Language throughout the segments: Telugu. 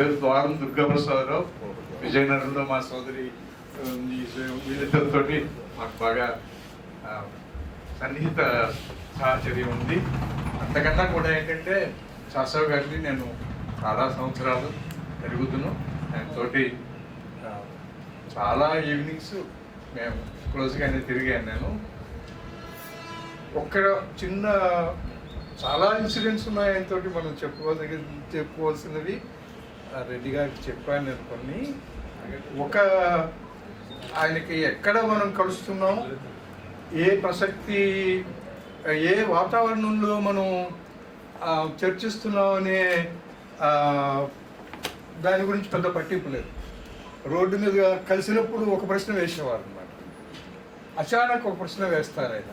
పేరు ద్వారం దుర్గాప్రసాదరావు. విజయనగరంలో మా సోదరి వీళ్ళిద్దరితో మాకు బాగా సన్నిహిత సాహచర్యం ఉంది. అంతకన్నా కూడా ఏంటంటే శాసవ్ గారిని నేను చాలా సంవత్సరాలు పెరుగుతున్నాను ఆయనతోటి చాలా ఈవినింగ్స్ మేము క్లోజ్గానే తిరిగాను నేను. ఒక్క చిన్న చాలా ఇన్సిడెంట్స్ ఉన్నాయి ఆయనతోటి మనం చెప్పుకోదగ్గ చెప్పుకోవాల్సినవి రెడ్డి గారికి చెప్పాను నేను కొన్ని ఒక ఆయనకి ఎక్కడ మనం కలుస్తున్నాం ఏ ప్రసక్తి ఏ వాతావరణంలో మనం చర్చిస్తున్నాం అనే దాని గురించి పెద్ద పట్టింపు లేదు. రోడ్డు మీద కలిసినప్పుడు ఒక ప్రశ్న వేసేవారు అనమాట అచానక్ ఒక ప్రశ్న వేస్తారు ఆయన.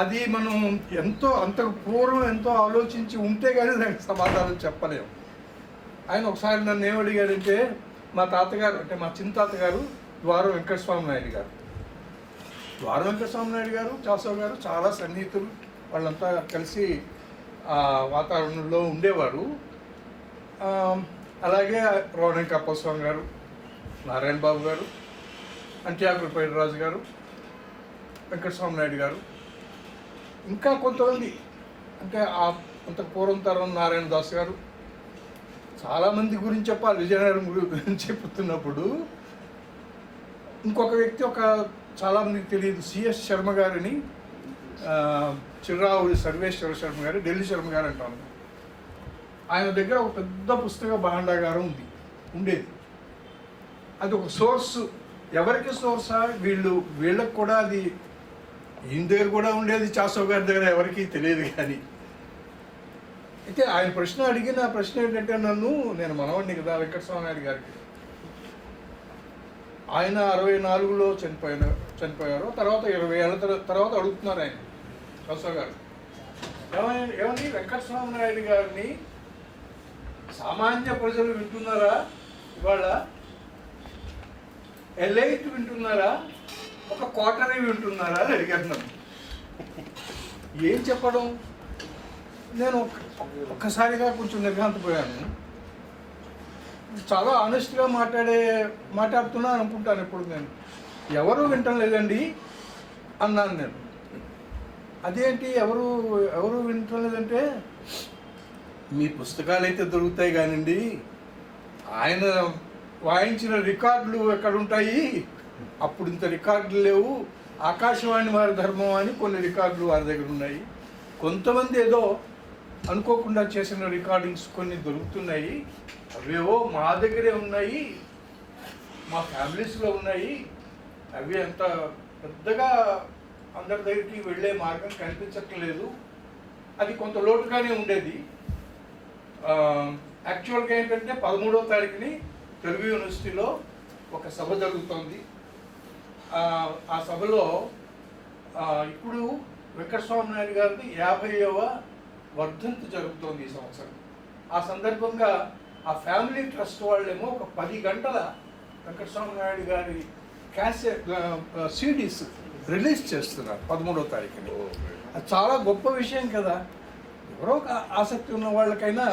అది మనం ఎంతో అంతకు పూర్వం ఎంతో ఆలోచించి ఉంటే కానీ దానికి సమాధానం చెప్పలేము. ఆయన ఒకసారి నన్ను ఏమడిగారంటే మా తాతగారు అంటే మా చిన్న తాతగారు ద్వారం వెంకటస్వామి నాయుడు గారు. ద్వారం వెంకటస్వామి నాయుడు గారు చాసవ్ గారు చాలా సన్నిహితులు. వాళ్ళంతా కలిసి ఆ వాతావరణంలో ఉండేవారు. అలాగే రోణం కప్పస్వామి గారు నారాయణ బాబు గారు అంత్యాకులపేట పైరాజు గారు వెంకటస్వామి నాయుడు గారు. ఇంకా కొంతమంది అంటే ఆ అంత పూర్వం తరం నారాయణ దాస్ గారు చాలామంది గురించి చెప్పాలి విజయనగరం గురించి చెప్తున్నప్పుడు. ఇంకొక వ్యక్తి ఒక చాలామందికి తెలియదు సిఎస్ శర్మ గారిని ఆ, చిర్రావుడి సర్వేశ్వర శర్మ గారు ఢిల్లీ శర్మ గారు అంటాను ఆయన దగ్గర ఒక పెద్ద పుస్తక భాండాగారం ఉంది ఉండేది. అది ఒక సోర్స్. ఎవరికి సోర్సా? వీళ్ళు వీళ్ళకి కూడా అది ఈయన దగ్గర కూడా ఉండేది చాసో గారి దగ్గర ఎవరికి తెలియదు కానీ. అయితే ఆయన ప్రశ్న అడిగిన ప్రశ్న ఏంటంటే నన్ను నేను మనవాడిని కదా వెంకటస్వామి నాయుడు గారికి. ఆయన అరవై నాలుగులో చనిపోయిన చనిపోయారు తర్వాత ఇరవై ఏళ్ళ తర్వాత అడుగుతున్నారు ఆయన చాసవ్ గారు. ఏమని? వెంకటస్వామి నాయుడు గారిని సామాన్య ప్రజలు వింటున్నారా? ఇవాళ ఎల్ఐట్ వింటున్నారా? ఒక క్వార్టర్ వింటున్నారా అని అడిగారు నన్ను. ఏం చెప్పడం? నేను ఒక్క- ఒక్కసారిగా కొంచెం నిర్ఘాంతపోయాను చాలా ఆనెస్ట్గా మాట్లాడే మాట్లాడుతున్నాను అనుకుంటాను ఎప్పుడు నేను. ఎవరు వింటం లేదండి అన్నాను నేను. అదేంటి? ఎవరు ఎవరు వింటం లేదంటే మీ పుస్తకాలు అయితే దొరుకుతాయి కానివ్వండి ఆయన వాయించిన రికార్డులు ఎక్కడ ఉంటాయి అప్పుడు ఇంత రికార్డులు లేవు. ఆకాశవాణి వారి ధర్మం అని కొన్ని రికార్డులు వారి దగ్గర ఉన్నాయి. కొంతమంది ఏదో అనుకోకుండా చేసిన రికార్డింగ్స్ కొన్ని దొరుకుతున్నాయి. అవేవో మా దగ్గరే ఉన్నాయి. మా ఫ్యామిలీస్లో ఉన్నాయి. అవి అంత పెద్దగా అందరి దగ్గరికి వెళ్ళే మార్గం కనిపించట్లేదు. అది కొంత లోటుగానే ఉండేది. యాక్చువల్గా ఏంటంటే పదమూడవ తారీఖుని తెలుగు యూనివర్సిటీలో ఒక సభ జరుగుతోంది. ఆ, సభలో ఇప్పుడు వెంకటస్వామి నాయుడు గారిది యాభైవ వర్ధంతి జరుగుతోంది ఈ సంవత్సరం. ఆ సందర్భంగా ఆ ఫ్యామిలీ ట్రస్ట్ వాళ్ళేమో ఒక పది గంటల వెంకటస్వామి నాయుడు గారి క్యాసెట్ సిడీస్ రిలీజ్ చేస్తున్నారు పదమూడవ తారీఖుని. అది చాలా గొప్ప విషయం కదా. ఎవరో ఒక ఆసక్తి ఉన్న వాళ్ళకైనా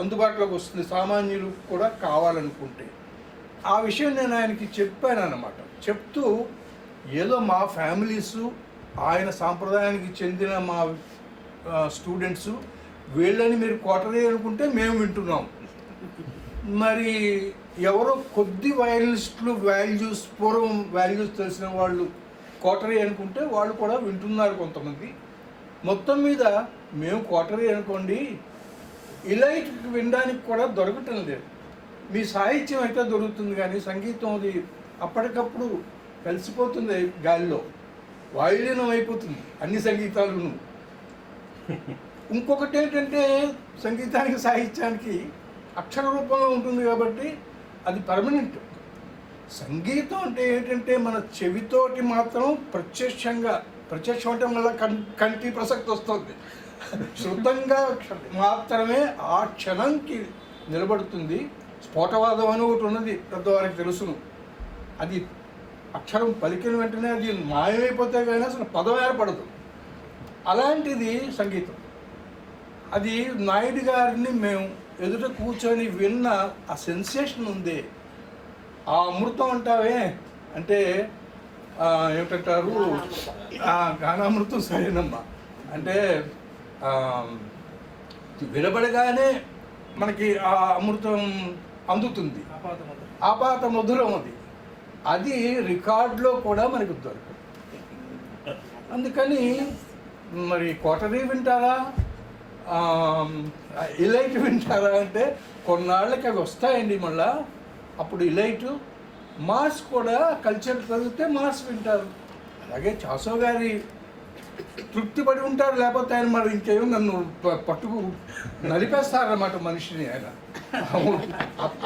అందుబాటులోకి వస్తుంది. సామాన్యులు కూడా కావాలనుకుంటే. ఆ విషయం నేను ఆయనకి చెప్పాను అన్నమాట చెప్తూ ఏదో మా ఫ్యామిలీస్ ఆయన సాంప్రదాయానికి చెందిన మా స్టూడెంట్స్ వీళ్ళని మీరు క్వార్టరీ అనుకుంటే మేము వింటున్నాం. మరి ఎవరో కొద్ది వయలిస్టులు వాల్యూస్ పూర్వం వాల్యూస్ తెలిసిన వాళ్ళు కోటరీ అనుకుంటే వాళ్ళు కూడా వింటున్నారు కొంతమంది. మొత్తం మీద మేము కోటరీ అనుకోండి ఇలైట్ వినడానికి కూడా దొరకటం లేదు. మీ సాహిత్యం అయితే దొరుకుతుంది కానీ సంగీతం అది అప్పటికప్పుడు కలిసిపోతుంది గాలిలో. వాయులీనం అయిపోతుంది? అన్ని సంగీతాలను. ఇంకొకటి ఏంటంటే సంగీతానికి సాహిత్యానికి అక్షర రూపంలో ఉంటుంది కాబట్టి అది పర్మనెంట్ సంగీతం అంటే ఏంటంటే మన చెవితోటి మాత్రం ప్రత్యక్షంగా ప్రత్యక్షం అంటే మళ్ళీ కం కంటి ప్రసక్తి వస్తుంది. శుద్ధంగా మాత్రమే ఆ క్షణంకి నిలబడుతుంది. స్ఫోటవాదం అని ఒకటి ఉన్నది పెద్దవారికి తెలుసును. అది అక్షరం పలికిన వెంటనే అది మాయమైపోతే కానీ అసలు పదం ఏర్పడదు. అలాంటిది సంగీతం. అది నాయుడు గారిని మేము ఎదుట కూర్చొని విన్న ఆ సెన్సేషన్ ఉంది. ఆ అమృతం అంటావే? అంటే ఏమిటంటారు? ఆ, గానామృతం సరేనమ్మా. అంటే వినబడగానే మనకి ఆ అమృతం అందుతుంది. ఆపాత మధురం అది. అది రికార్డులో కూడా మనకు దొరకదు. అందుకని మరి కోటరీ వింటారా? ఇలైట్ వింటారా అంటే కొన్నాళ్ళకి అవి వస్తాయండి మళ్ళా. అప్పుడు ఇలైట్ మాస్ కూడా కల్చర్ చదివితే మాస్ వింటారు. అలాగే చాసో గారి తృప్తిపడి ఉంటారు లేకపోతే ఆయన మరి ఇంకేమో నన్ను ప- పట్టుకు నలిపేస్తారన్నమాట మనిషిని ఆయన.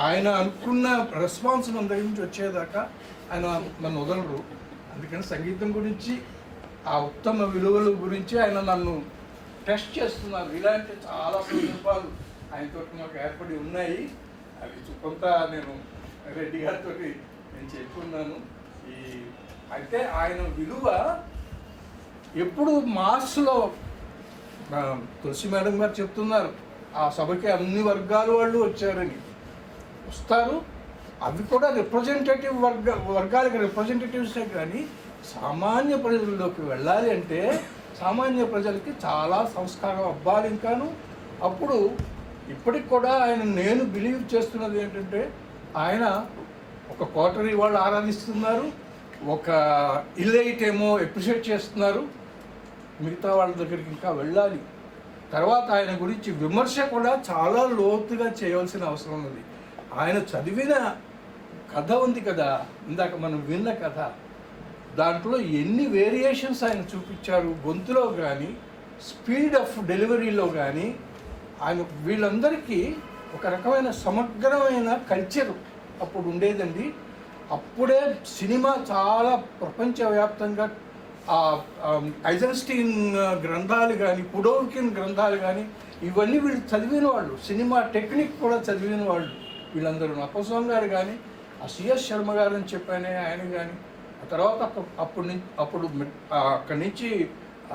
ఆయన అనుకున్న రెస్పాన్స్ మన దగ్గర నుంచి వచ్చేదాకా ఆయన నన్ను వదలరు అందుకని సంగీతం గురించి ఆ ఉత్తమ విలువల గురించి ఆయన నన్ను టెస్ట్ చేస్తున్నారు. ఇలాంటి చాలా సందర్భాలు ఆయనతో మాకు ఏర్పడి ఉన్నాయి. అవి కొంత నేను రెడ్డి గారితో నేను చెప్పుకున్నాను. ఈ అయితే ఆయన విలువ ఎప్పుడు మాస్లో తులసి మేడం గారు చెప్తున్నారు ఆ సభకి అన్ని వర్గాల వాళ్ళు వచ్చారని. వస్తారు అవి కూడా రిప్రజెంటేటివ్ వర్గ వర్గాలకి రిప్రజెంటేటివ్సే కానీ సామాన్య ప్రజల్లోకి వెళ్ళాలి అంటే సామాన్య ప్రజలకి చాలా సంస్కారం అవ్వాలి ఇంకాను. అప్పుడు ఇప్పటికి కూడా ఆయన నేను బిలీవ్ చేస్తున్నది ఏంటంటే ఆయన ఒక కోటరీ వాళ్ళు ఆరాధిస్తున్నారు. ఒక ఇల్లైట్ ఏమో ఎప్రిషియేట్ చేస్తున్నారు. మిగతా వాళ్ళ దగ్గరికి ఇంకా వెళ్ళాలి. తర్వాత ఆయన గురించి విమర్శ కూడా చాలా లోతుగా చేయవలసిన అవసరం ఉంది. ఆయన చదివిన కథ ఉంది కదా ఇందాక మనం విన్న కథ. దాంట్లో ఎన్ని వేరియేషన్స్ ఆయన చూపించారు గొంతులో కానీ స్పీడ్ ఆఫ్ డెలివరీలో కానీ ఆయన వీళ్ళందరికీ ఒక రకమైన సమగ్రమైన కల్చర్ అప్పుడు ఉండేదండి. అప్పుడే సినిమా చాలా ప్రపంచవ్యాప్తంగా ఐజన్స్టీన్ గ్రంథాలు కానీ పుడోల్కిన్ గ్రంథాలు కానీ ఇవన్నీ వీళ్ళు చదివిన వాళ్ళు. సినిమా టెక్నిక్ కూడా చదివిన వాళ్ళు. వీళ్ళందరూ అప్పస్వామి గారు కానీ ఆ సిఎస్ శర్మ గారు అని చెప్పానే ఆయన కానీ ఆ తర్వాత అప్ప- అప్పుడు నుంచి అప్పుడు అక్కడి నుంచి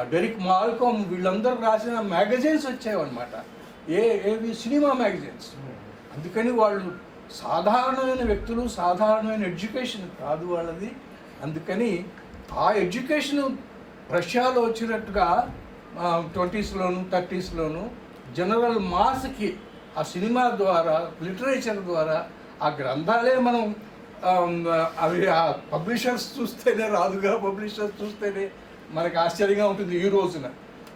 డెరిక్ మాల్కోమ్ వీళ్ళందరూ రాసిన మ్యాగజైన్స్ వచ్చాయన్నమాట ఏ ఏవి? Cinema magazines. అందుకని వాళ్ళు సాధారణమైన వ్యక్తులు సాధారణమైన ఎడ్యుకేషన్ కాదు వాళ్ళది. అందుకని ఆ ఎడ్యుకేషన్ రష్యాలో వచ్చినట్టుగా ట్వంటీస్లోను థర్టీస్లోను జనరల్ మాస్కి ఆ సినిమా ద్వారా లిటరేచర్ ద్వారా ఆ గ్రంథాలే మనం అవి ఆ పబ్లిషర్స్ చూస్తేనే రాదుగా పబ్లిషర్స్ చూస్తేనే మనకు ఆశ్చర్యంగా ఉంటుంది ఈ రోజున.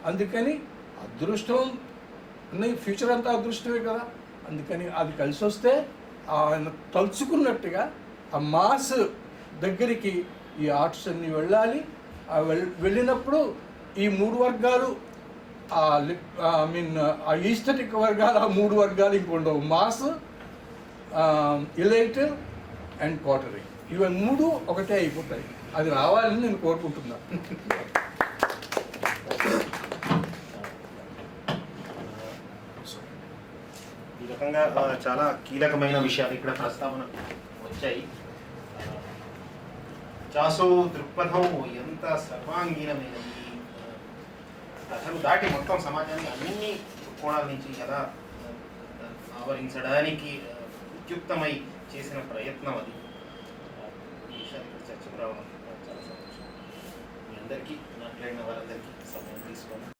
అందుకని అదృష్టం ఉన్నాయి ఫ్యూచర్ అంతా అదృష్టమే కదా. అందుకని అది కలిసి వస్తే ఆయన తలుచుకున్నట్టుగా ఆ మాస్ దగ్గరికి ఈ ఆర్ట్స్ అన్ని వెళ్ళాలి. ఆ వెళ్ వెళ్ళినప్పుడు ఈ మూడు వర్గాలు ఐ మీన్ ఆ ఈస్థెటిక్ వర్గాలు ఆ మూడు వర్గాలు ఇంకొండవు మాస్ ఇలైట్ అండ్ క్వార్టరీ. ఇవి మూడు ఒకటే అయిపోతాయి. అది రావాలని నేను కోరుకుంటున్నాను రకంగా చాలా కీలకమైన విషయాలు ఇక్కడ ప్రస్తావన వచ్చాయి. చాసో దృక్పథం ఎంత సర్వాంగీనమైనది? కథను దాటి మొత్తం సమాజాన్ని అన్ని కోణాల నుంచి ఎలా ఆవరించడానికి ఉద్యుక్తమై చేసిన ప్రయత్నం అది? ఈ విషయాన్ని ఇక్కడ చర్చకు రావడం చాలా సంతోషం. మీ అందరికీ మాట్లాడిన వారందరికీ సమయం తీసుకొని